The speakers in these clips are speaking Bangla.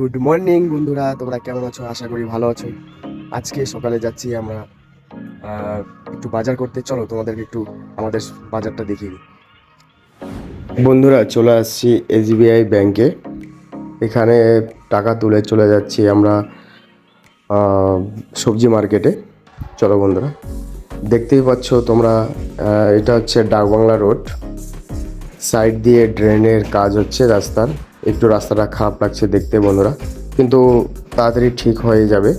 গুড মর্নিং বন্ধুরা। তোমরা কেমন আছো? আশা করি ভালো আছো। আজকে সকালে যাচ্ছি আমরা একটু বাজার করতে। চলো, তোমাদেরকে একটু আমাদের বাজারটা দেখিয়ে বন্ধুরা, চলে আসছি এসবিআই ব্যাংকে এখানে টাকা তুলে চলে যাচ্ছি আমরা সবজি মার্কেটে চলো, বন্ধুরা। দেখতেই পাচ্ছ তোমরা এটা হচ্ছে ডাকবাংলা রোড সাইড দিয়ে ড্রেনের কাজ হচ্ছে রাস্তার। একটু রাস্তাটা খারাপ লাগছে দেখতে বন্ধুরা। কিন্তু তাড়াতাড়ি ঠিক হয়ে যাবে।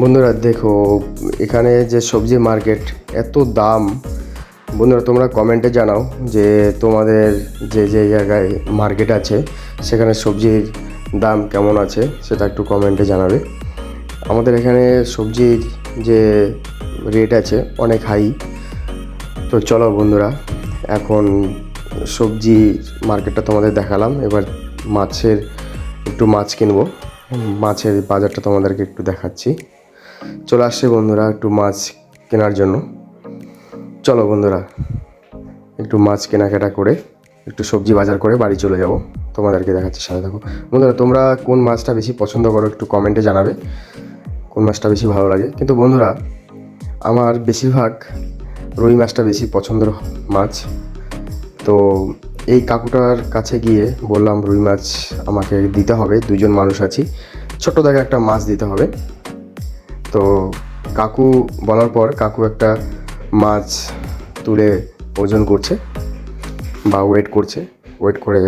বন্ধুরা দেখো, এখানে যে সবজি মার্কেট, এত দাম। বন্ধুরা তোমরা কমেন্টে জানাও যে তোমাদের যে যে জায়গায় মার্কেট আছে, সেখানে সবজির দাম কেমন আছে, সেটা একটু কমেন্টে জানাবে। আমাদের এখানে সবজির যে রেট আছে, অনেক হাই তো চলো বন্ধুরা, এখন সবজি মার্কেটটা তোমাদের দেখালাম। এবার মাছের একটু মাছ কিনবো। মাছের বাজারটা তোমাদেরকে একটু দেখাচ্ছি। চলে আসছে বন্ধুরা একটু মাছ কেনার জন্য। চলো বন্ধুরা, একটু মাছ কেনাকাটা করে, একটু সবজি বাজার করে বাড়ি চলে যাব। তোমাদেরকে দেখাচ্ছি সাথে থাকো। বন্ধুরা, তোমরা কোন মাছটা বেশি পছন্দ করো একটু কমেন্টে জানাবে। কোন মাছটা বেশি ভালো লাগে। কিন্তু বন্ধুরা, আমার বেশিরভাগ রুই মাছটা বেশি পছন্দের মাছ। তো এই কাকুটার কাছে গিয়ে বললাম, রুই মাছ আমাকে দিতে হবে, দুজন মানুষ আছি। ছোট দেখে একটা মাছ দিতে হবে। তো কাকু বলার পর কাকু একটা মাছ তুলে ওজন করছে বা ওয়েট করছে। ওয়েট করে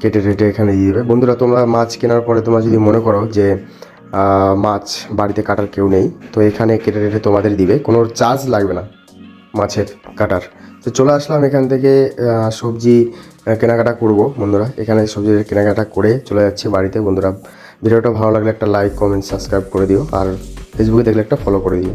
কেটে টেটে এখানে দিয়ে দেবে। বন্ধুরা, তোমরা মাছ কেনার পরে তোমরা যদি মনে করো যে মাছ বাড়িতে কাটার কেউ নেই, তো এখানে কেটে টেটে তোমাদের দিবে। কোনো চার্জ লাগবে না। মাছের কাটার। তো চলে আসলাম এখান থেকে সবজি কেনাকাটা করব বন্ধুরা। এখানে সবজি কেনাকাটা করে চলে যাচ্ছি বাড়িতে বন্ধুরা। ভিডিওটা ভালো লাগলে একটা লাইক কমেন্ট সাবস্ক্রাইব করে দিও। আর ফেসবুকে দেখলে একটা ফলো করে দিও।